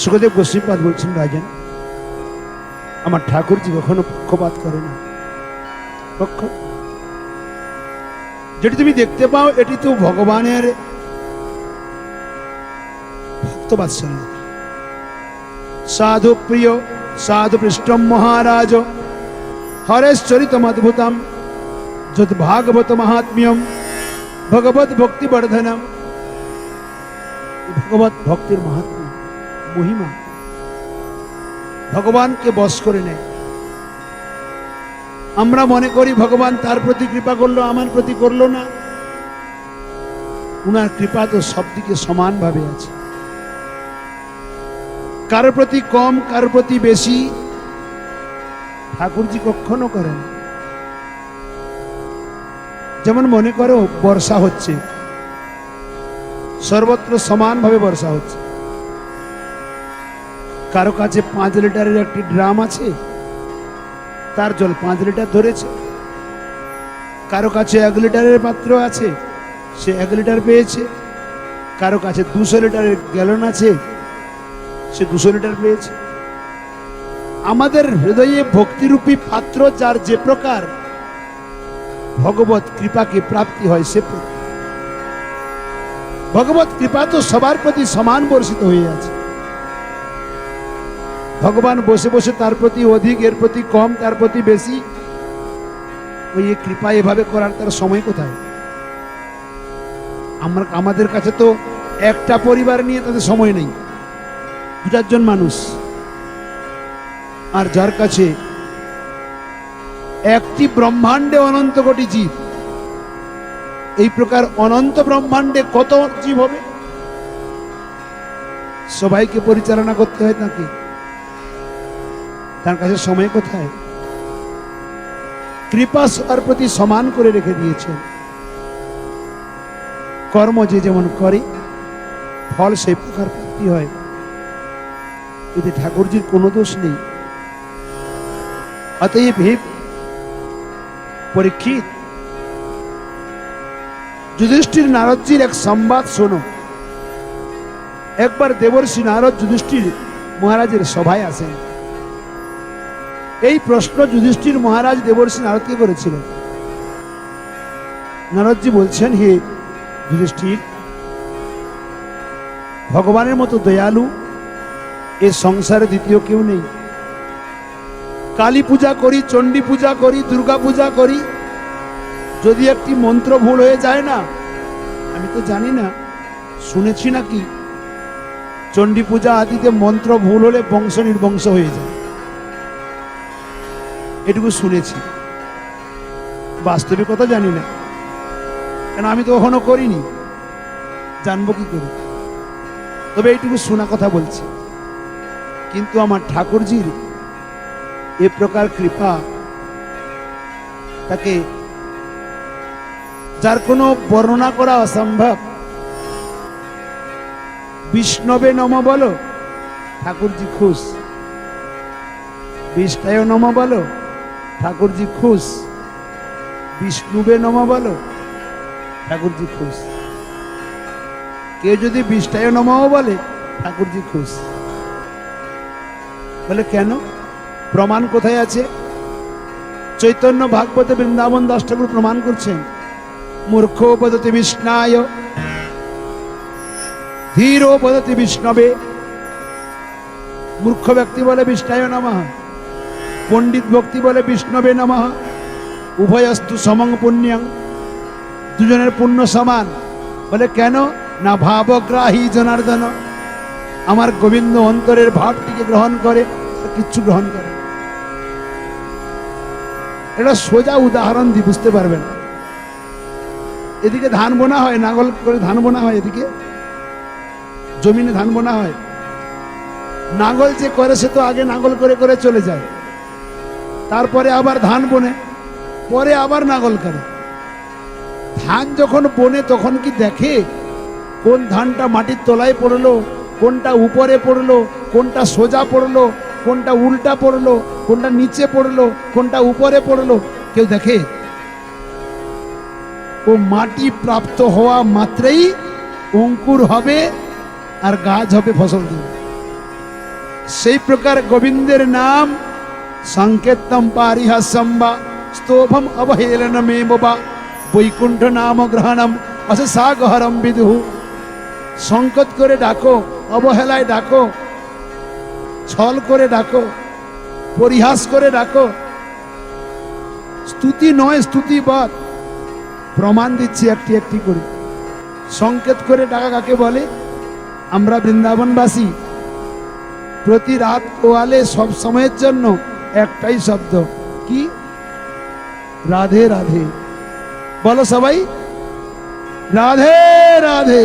সুখদেব গোস্বীপাদ বলছেন, রাজন, আমার ঠাকুরজি কখনো পক্ষপাত করে না। পক্ষ। যেটি তুমি দেখতে পাও, এটি তো ভগবানের ভক্তবাৎসল্য সাধু প্রিয়, সাধু পৃষ্ঠম মহারাজ হরেশ্বরিতম অদ্ভুতম যদ ভাগবত মহাত্ম্যম, ভগবত ভক্তি বর্ধনম ভগবত ভক্তির মাহাত্ম্য। মহিমা। ভগবানকে বশ করে নেয় আমরা মনে করি ভগবান তার প্রতি কৃপা করল, আমার প্রতি করল না। উনার কৃপা তো সব দিকে সমানভাবে আছে। কার প্রতি কম, কার প্রতি বেশি, ঠাকুরজি কখনো করেন যেমন মনে করো, বর্ষা হচ্ছে। সর্বত্র সমানভাবে বর্ষা হচ্ছে। কারও কাছে পাঁচ লিটারের একটি ড্রাম আছে, তার জল পাঁচ লিটার ধরেছে। কারও কাছে এক লিটারের পাত্র আছে, সে এক লিটার পেয়েছে। কারও কাছে দুশো লিটারের গ্যালন আছে, সে দুশো লিটার পেয়েছে। আমাদের হৃদয়ে ভক্তিরূপী পাত্র যার যে প্রকার, ভগবত কৃপাকে প্রাপ্তি হয় সে। ভগবত কৃপা তো সবার প্রতি সমান বর্ষিত হয়ে আছে। ভগবান বসে বসে তার প্রতি অধিক, এর প্রতি কম, তার প্রতি বেশি। ওই কৃপা এভাবে করার তার সময় কোথায়? আমার, আমাদের কাছে তো একটা পরিবার নিয়ে তাদের সময় নেই। দু চারজন মানুষ। আর যার কাছে একটি ব্রহ্মাণ্ডে অনন্ত কোটি জীব, এই প্রকার অনন্ত ব্রহ্মাণ্ডে কত জীব হবে? সবাইকে পরিচালনা করতে হয় তাকে। তার কাছে সময় কোথায়? কৃপা সবার প্রতি সমান করে রেখে দিয়েছেন। কর্ম যে যেমন করে, ফল সেই প্রকার প্রাপ্তি হয়। এতে ঠাকুরজির কোনো দোষ নেই। অতএব হে পরীক্ষিত, যুধিষ্ঠির নারদজির এক সংবাদ শোনো। একবার দেবর্ষি নারদ যুধিষ্ঠির মহারাজের সভায় আসেন। এই প্রশ্ন যুধিষ্ঠির মহারাজ দেবর্ষি নারদকে করেছিলেন। নারদজি বলছেন, হে যুধিষ্ঠির, ভগবানের মতো দয়ালু, এ সংসারে দ্বিতীয় কেউ নেই। কালী পূজা করি, চণ্ডী পূজা করি, দুর্গা পূজা করি, যদি একটি মন্ত্র ভুল হয়ে যায় না, আমি তো জানি না, শুনেছি নাকি, চণ্ডী পূজা আদিতে মন্ত্র ভুল হলে বংশ নির্বংশ হয়ে যায়। এটুকু শুনেছি। বাস্তবিকতা জানি না। কেন আমি তো কখনো করিনি। জানব কি করে? তবে এইটুকু শোনা কথা বলছি। কিন্তু আমার ঠাকুরজির এ প্রকার কৃপা তাকে যার কোনো বর্ণনা করা অসম্ভব। বিষ্ণবে নম বলো, ঠাকুরজি খুশ। বিষ্টায় নম বলো ঠাকুরজি খুশ। বিষ্ণুবে নমা বলো। ঠাকুরজি খুশ। কেউ যদি বিষ্টায় নমও বলে, ঠাকুরজি খুশ। বলে, কেন? প্রমাণ কোথায় আছে? চৈতন্য ভাগবতে বৃন্দাবন দাস ঠাকুর প্রমাণ করছেন। মূর্খ বদতি বিষ্ণায়। ধীর বদতি বিষ্ণবে। মূর্খ ব্যক্তি বলে, বিষ্ণায় নমঃ। পণ্ডিত ভক্তি বলে বিষ্ণবে নমঃ। উভয়স্তু সমং পুণ্যং। দুজনের পুণ্য সমান। বলে কেন? না ভাবগ্রাহী জনার্দন। আমার গোবিন্দ অন্তরের ভাবটিকে গ্রহণ করে কিচ্ছু গ্রহণ করে এটা সোজা উদাহরণ দিয়ে বুঝতে পারবেন? এদিকে ধান বোনা হয়, নাগল করে ধান বোনা হয় এদিকে। জমিনে ধান বোনা হয়। নাগল যে করে, সে তো আগে নাগল করে করে চলে যায়। তারপরে আবার ধান বনে, পরে আবার নাগল করে। ধান যখন বনে, তখন কি দেখে কোন ধানটা মাটির তলায় পড়ল, কোনটা উপরে পড়ল, কোনটা সোজা পড়ল, কোনটা উল্টা পড়ল, কোনটা নিচে পড়ল, কোনটা উপরে পড়ল? কেউ দেখে? ও মাটি প্রাপ্ত হওয়া মাত্রেই অঙ্কুর হবে আর গাছ হবে ফসল দেবে সেই প্রকার গোবিন্দের নাম বা স্তোভম অবহেলনমে বা বৈকুণ্ঠ নাম গ্রহণম অসাগহরম বিদুহু সংকট করে ডাকো অবহেলায় ডাকো ছল করে ডাকো পরিহাস করে ডাকো স্তুতি নয় স্তুতিবাদ প্রমাণ দিচ্ছি একটি একটি করে সংকেত করে ডাকা কাকে বলে আমরা বৃন্দাবনবাসী প্রতি রাত পোয়ালে সব সময়ের জন্য একটাই শব্দ কি রাধে রাধে বলো সবাই রাধে রাধে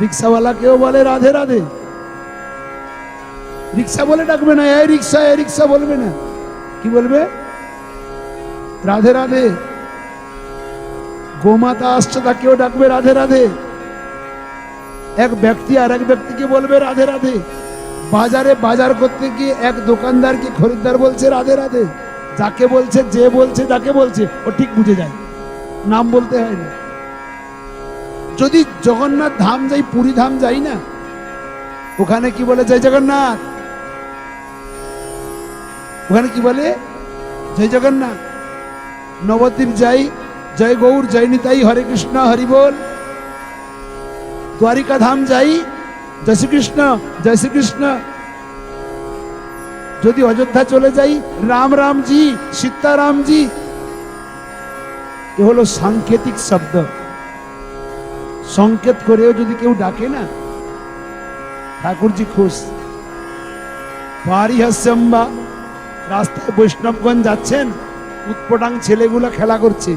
রিক্সাওয়ালা কেউ বলে রাধে রাধে রিক্সা বলে ডাকবে না এই রিক্সা এই রিক্সা বলবে না কি বলবে রাধে রাধে গোমাতা আসছে তা কেউ ডাকবে রাধে রাধে এক ব্যক্তি আর এক ব্যক্তিকে বলবে রাধে রাধে বাজারে বাজার করতে গিয়ে এক দোকানদার কি খরিদ্দার বলছে, রাধে রাধে। যাকে বলছে, যে বলছে যাকে বলছে, ও ঠিক বুঝে যায়। নাম বলতে হয় না। যদি জগন্নাথ ধাম যাই, পুরী ধাম যাই না, ওখানে কি বলে, জয় জগন্নাথ ওখানে কি বলে, জয় জগন্নাথ নবদ্বীপ যাই, জয় গৌর, জয় নিতাই, হরে কৃষ্ণ, হরি বল দ্বারিকা ধাম যাই জয় শ্রীকৃষ্ণ জয় শ্রীকৃষ্ণ। যদি অযোধ্যা চলে যাই, রাম রামজি, সীতারামজি, এ হলো সাংকেতিক শব্দ। সংকেত করেও যদি কেউ ডাকে না, ঠাকুরজি খুশ। পারিহাস্যম্বা রাস্তায় বৈষ্ণবগঞ্জ যাচ্ছেন, উৎপটাং ছেলেগুলো খেলা করছে।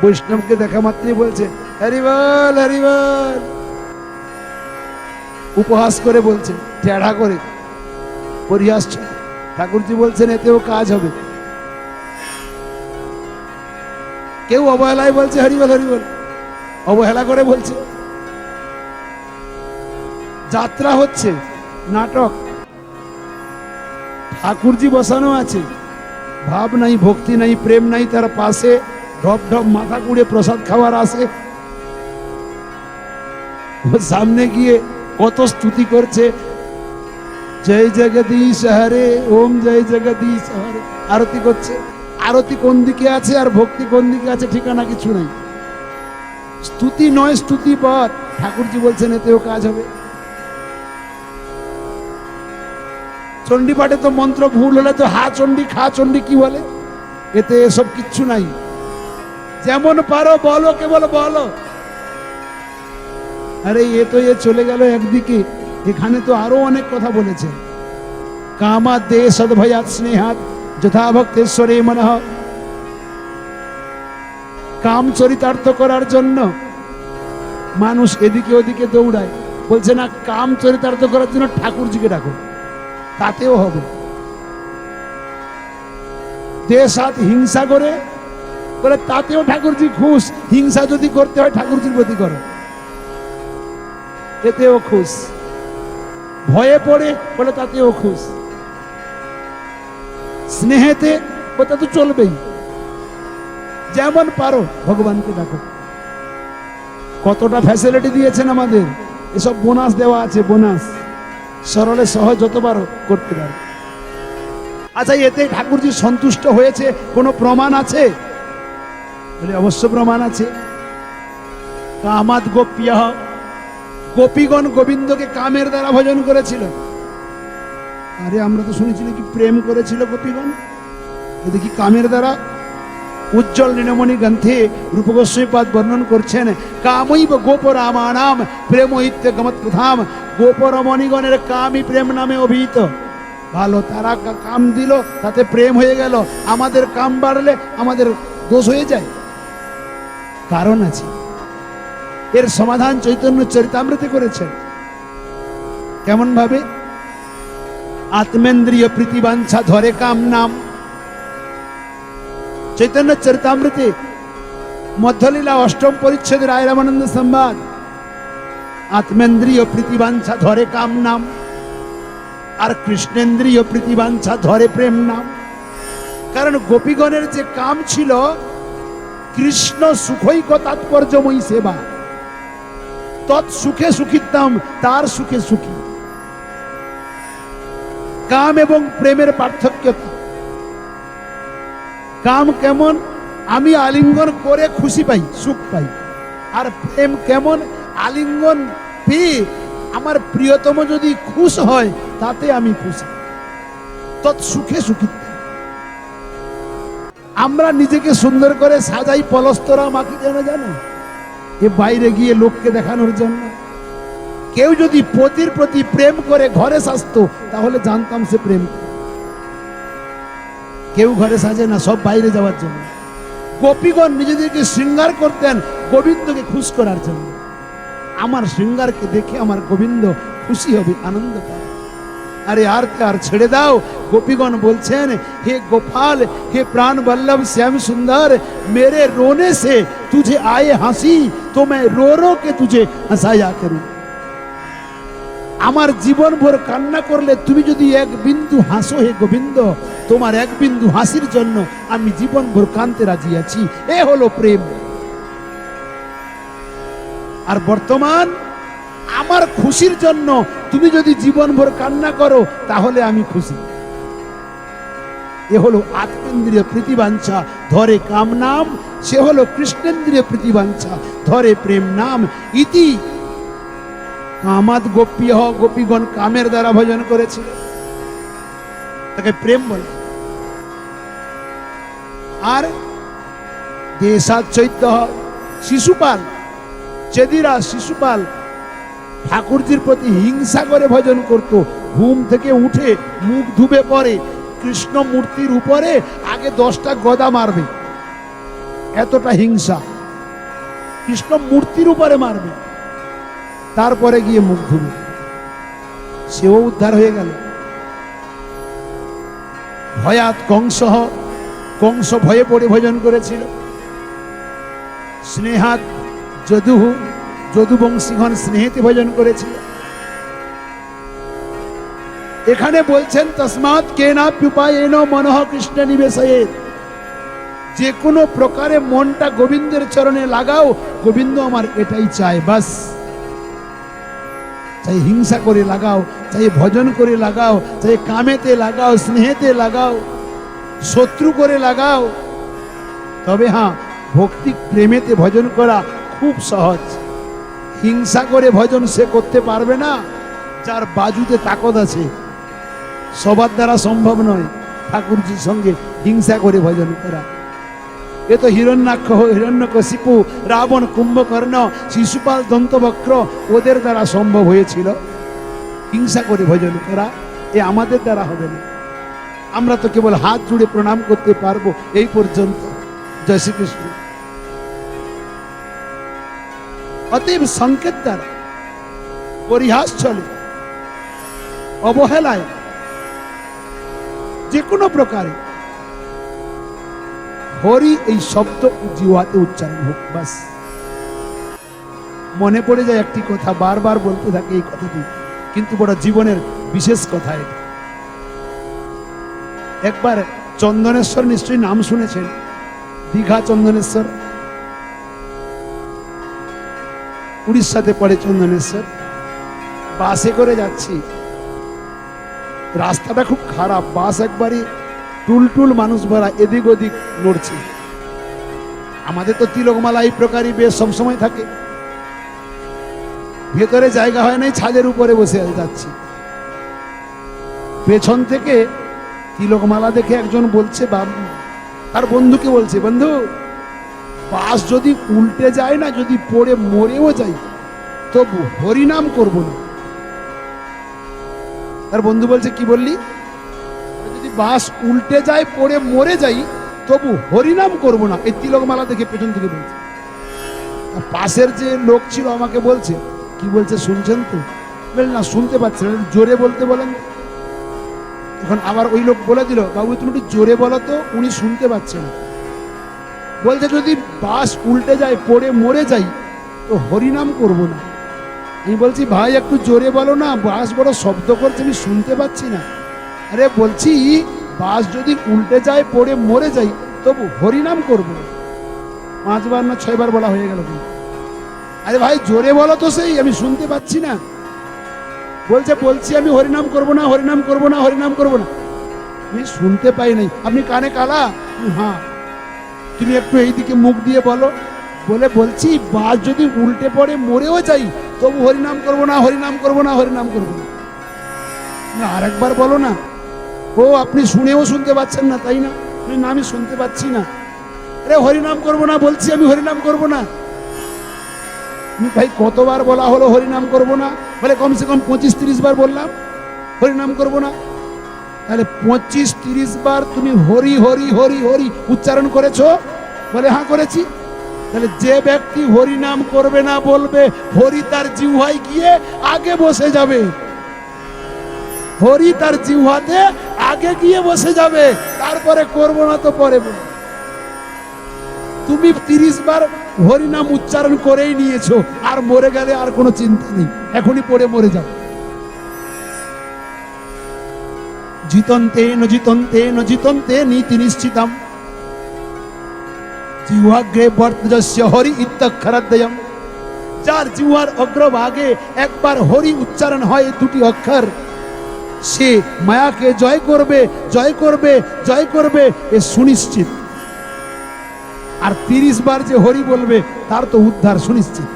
বৈষ্ণবকে দেখা মাত্রই বলছে, হরিবল হরিবল। উপহাস করে বলছে টেढ़া করে। পরিহাস ঠাকুরজি বলছেন, এতেও কাজ হবে। কেউ অবহেলায় বলছে, হরিবল হরিবল। অবহেলা করে বলছে। যাত্রা হচ্ছে, নাটক। ঠাকুরজি বসানো আছে। ভাব নাই, ভক্তি নাই, প্রেম নাই, তার পাশে ঢপ ঢপ মাথা কুড়ে প্রসাদ খাওয়ার আসে সামনে গিয়ে কত স্তুতি করছে। জয় জগদীশ, হরে ওম, জয় জগদীশ, হরে। আরতি করছে। আরতি কোন দিকে আছে আর ভক্তি কোন দিকে আছে ঠিকানা কিছু নাই। স্তুতি নয়, স্তুতি পর ঠাকুরজি বলছেন, এতেও কাজ হবে। চণ্ডী পাঠে তো মন্ত্র ভুল হলে তো হা চণ্ডী, খা চণ্ডী কি বলে? এতে এসব কিচ্ছু নাই। যেমন পারো বলো, কেবল বলো। আরে এ তো এ চলে গেল একদিকে। এখানে তো আরও অনেক কথা বলেছে। কামা দে সদ্ভয়াত স্নেহাত যথা ভক্তেশ্বরে মনঃ। কাম চরিতার্থ করার জন্য মানুষ এদিকে ওদিকে দৌড়ায়। বলছে, না, কাম চরিতার্থ করার জন্য ঠাকুরজিকে ডাকো। তাতেও হবে। দেশ হাত হিংসা করে, বলে, তাতেও ঠাকুরজি খুশ। হিংসা যদি করতে হয়, ঠাকুরজির প্রতি করো। এতেও খুশ। ভয়ে পড়ে বলে তাতেও খুশ। স্নেহেতে ওটা তো চলবেই। যেমন পারো ভগবানকে ডাকো। কতটা ফ্যাসিলিটি দিয়েছেন আমাদের। এসব বোনাস দেওয়া আছে, বোনাস। সরলে সহজ যত পারো করতে পারো। আচ্ছা এতে ঠাকুরজি সন্তুষ্ট হয়েছে? কোনো প্রমাণ আছে? বলে, অবশ্য প্রমাণ আছে। কামাত গোপ্য গোপীগণ গোবিন্দকে কামের দ্বারা ভজন করেছিল। আরে, আমরা তো শুনেছি নাকি প্রেম করেছিল গোপীগণ? দেখি কামের দ্বারা উজ্জ্বল নীলমণি গ্রন্থে রূপগোস্বীপাদ বর্ণন করছেন, কামৈব গোপ রামানাম প্রেম প্রথাম গোপ রমণীগণের কামই প্রেম নামে অভিহিত। ভালো, তারা কাম দিল, তাতে প্রেম হয়ে গেল। আমাদের কাম বাড়লে আমাদের দোষ হয়ে যায়। কারণ আছে এর সমাধান চৈতন্য চরিতামৃতে করেছেন কেমন ভাবে? আত্মেন্দ্রিয় প্রীতিবাঞ্ছা ধরে কাম নাম। চৈতন্য চরিতামৃতে মধ্যলীলা অষ্টম পরিচ্ছেদ রায় রামানন্দ সংবাদ আত্মেন্দ্রিয় প্রীতিবাঞ্ছা ধরে কাম নাম। আর কৃষ্ণেন্দ্রিয় প্রীতিবাঞ্ছা ধরে প্রেম নাম। কারণ গোপীগণের যে কাম ছিল, কৃষ্ণ সুখৈক তাৎপর্যময়ী সেবা। তৎ সুখে সুখিতাম তার সুখে সুখী। কাম এবং প্রেমের পার্থক্য কি? কাম কেমন? আমি আলিঙ্গন করে খুশি পাই, সুখ পাই। আর প্রেম কেমন? আলিঙ্গন পেয়ে আমার প্রিয়তম যদি খুশ হয়, তাতে আমি খুশি। তৎ সুখে সুখী আমরা নিজেকে সুন্দর করে সাজাই, পলস্তরা মাকে কেন জানো? এ বাইরে গিয়ে লোককে দেখানোর জন্য। কেউ যদি পতির প্রতি প্রেম করে ঘরে সাজতো, তাহলে জানতাম সে প্রেম কেউ ঘরে সাজে না, সব বাইরে যাওয়ার জন্য। গোপীগণ নিজেদেরকে শৃঙ্গার করতেন গোবিন্দকে খুশ করার জন্য। আমার শৃঙ্গারকে দেখে আমার গোবিন্দ খুশি হবে, আনন্দ পাবে। আরে আর আর ছেড়ে দাও। গোপীগণ বলছেন, হে গোপাল, হে প্রাণ বল্লভ শ্যাম সুন্দর, মেরে রোনে সে তুঝে আয়ে হাসি, তো মে রো রো কে তুঝে হাসাইয়া করু। আমার জীবন ভোর কান্না করলে তুমি যদি এক বিন্দু হাসো হে গোবিন্দ, তোমার এক বিন্দু হাসির জন্য আমি জীবন ভোর কানতে রাজি আছি। এ হলো প্রেম। আর বর্তমান আমার খুশির জন্য তুমি যদি জীবনভর কান্না করো, তাহলে আমি খুশি। এ হলো আত্মেন্দ্রিয় প্রীতিবাঞ্ছা, ধরে কাম নাম। সে হলো কৃষ্ণেন্দ্রিয় প্রীতিবাঞ্ছা, ধরে প্রেম নাম। ইতি কামাদ গোপী হ, গোপীগণ কামের দ্বারা ভজন করেছিল তাকে প্রেম বলে। আর দেশাত চৈত্য শিশুপাল, চেদিরা শিশুপাল ঠাকুরজির প্রতি হিংসা করে ভজন করত। ঘুম থেকে উঠে মুখ ধুবে পরে কৃষ্ণ মূর্তির উপরে আগে দশটা গদা মারবে। এতটা হিংসা। কৃষ্ণ মূর্তির উপরে মারবে। তারপরে গিয়ে মুখ ধুবে। সেও উদ্ধার হয়ে গেল। ভয়াত কংস কংস ভয়ে পড়ে ভজন করেছিল। স্নেহাত যদুহু যদুবংশীগণ স্নেহেতে ভজন করেছিল। এখানে বলছেন তসমাত তসমাৎ কেনাপ্যুপায়েন মনঃ কৃষ্ণ নিবেশয়ে। যে কোনো প্রকারে মনটা গোবিন্দের চরণে লাগাও, গোবিন্দ আমার এটাই চায়, বাস। চাই হিংসা করে লাগাও, চাই ভজন করে লাগাও, চাই কামেতে লাগাও, স্নেহেতে লাগাও, শত্রু করে লাগাও। তবে হ্যাঁ ভক্তি প্রেমেতে ভজন করা খুব সহজ। হিংসা করে ভজন সে করতে পারবে না, যার বাজুতে তাকত আছে। সবার দ্বারা সম্ভব নয় ঠাকুরজির সঙ্গে হিংসা করে ভজন করা। এ তো হিরণ্যাক্ষ, হিরণ্যকশিপু, রাবণ, কুম্ভকর্ণ, শিশুপাল, দন্তবক্র, ওদের দ্বারা সম্ভব হয়েছিল। হিংসা করে ভজন করা, এ আমাদের দ্বারা হবে না। আমরা তো কেবল হাত জুড়ে প্রণাম করতে পারব এই পর্যন্ত। জয় শ্রীকৃষ্ণ। অতএব সংকেত দ্বারা, পরিহাস চলে, অবহেলায়। যে কোনো প্রকারে হরি এই শব্দ জিওয়াতে উচ্চারণ হোক, বাস। মনে পড়ে যায় একটি কথা, বারবার বলতে থাকে এই কথাটি, কিন্তু বড় জীবনের বিশেষ কথা এটা। একবার চন্দনেশ্বর নিশ্চয়ই নাম শুনেছেন, দীঘা চন্দনেশ্বর। উড়িষ্যাতে পড়ে চন্দনেশ্বর বাসে করে যাচ্ছি। রাস্তাটা খুব খারাপ, বাস একবারে টুলটুল মানুষ ভরা, এদিক ওদিক নড়ছে। আমাদের তো তিলকমালা এই প্রকারই বেশ সবসময় থাকে। ভেতরে জায়গা হয় নাই ছাদের উপরে বসে যাচ্ছি। পেছন থেকে তিলকমালা দেখে একজন বলছে, বাবু, তার বন্ধুকে বলছে, বন্ধু বাস যদি উল্টে যায় না যদি পড়ে মরেও যাই তবু হরিনাম করব না। তার বন্ধু বলছে কি বললি? যদি বাস উল্টে যায় পড়ে মরে যাই তবু হরিনাম করব না। এই তিলকমালা দেখে পেছন থেকে বলছে। পাশের যে লোক ছিল আমাকে বলছে কি বলছে শুনছেন তো? বললেন না শুনতে পাচ্ছেন না, জোরে বলতে বলেন। তখন আবার ওই লোক বলে দিল বাবু তুমি একটু জোরে বলো তো উনি শুনতে পাচ্ছেন না। বলছে, যদি বাস উল্টে যায়, পড়ে মরে যাই, তো হরিনাম করব না। আমি বলছি, ভাই, একটু জোরে বলো না, বাস বড় শব্দ করছে, আমি শুনতে পাচ্ছি না। আরে বলছি, বাস যদি উল্টে যায়, পড়ে মরে যাই, তবু হরিনাম করব পাঁচবার না ছয়বার বলা হয়ে গেল আরে ভাই, জোরে বলো তো সেই, আমি শুনতে পাচ্ছি না। বলছে, বলছি আমি হরিনাম করব না, হরিনাম করব না, হরিনাম করব না। আমি শুনতে পাই নাই। আপনি কানে কালা? হ্যাঁ। তুমি একটু এইদিকে মুখ দিয়ে বলো। বলে বলছি, বাস যদি উল্টে পড়ে মরেও যাই, তবু হরিনাম করব না, হরিনাম করব না, হরিনাম করব না। আরেকবার বলো না। ও, আপনি শুনেও শুনতে পাচ্ছেন না, তাই না? না আমি শুনতে পাচ্ছি না। আরে, হরিনাম করব না, বলছি আমি হরিনাম করব না। ভাই, কতবার বলা হলো হরিনাম করব না? বলে কমসে কম পঁচিশ তিরিশ বার বললাম, হরিনাম করব না। তাহলে পঁচিশ, তিরিশ বার তুমি হরি হরি হরি হরি উচ্চারণ করেছ? বলে হ্যাঁ করেছি। তাহলে যে ব্যক্তি হরি নাম করবে না বলবে, হরি তার জিহ্বায় গিয়ে আগে বসে যাবে। হরি তার জিহ্বাতে আগে গিয়ে বসে যাবে, তারপরে করব না তো পরে তুমি তিরিশ বার হরি নাম উচ্চারণ করেই নিয়েছো, আর মরে গেলে আর কোনো চিন্তা নেই। এখনই পড়ে মরে যাও। জিতন্তে ন জিতন্তে ন জিতন্তে নীতি নিশ্চিতম। জিহ্বাগ্রে বর্তজস্য হরি ইত্যক্ষরাদ্বয়ম। যার জিহ্বার অগ্রভাগে একবার হরি উচ্চারণ হয় দুটি অক্ষর। সে মায়াকে জয় করবে জয় করবে জয় করবে, এ সুনিশ্চিত। আর তিরিশ বার যে হরি বলবে, তার তো উদ্ধার সুনিশ্চিত।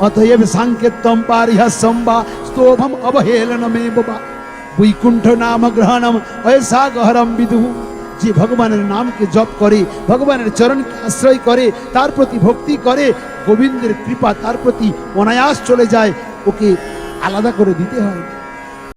অতএব সাংকেতম পারিহাস্যম বা স্তোভম অবহেলনমে বাবা বৈকুণ্ঠ নাম গ্রহণম ঐসা গহরম বিদু যে ভগবানের নামকে জপ করে, ভগবানের চরণকে আশ্রয় করে, তার প্রতি ভক্তি করে, গোবিন্দের কৃপা তার প্রতি অনায়াস চলে যায়, ওকে আলাদা করে দিতে হয়।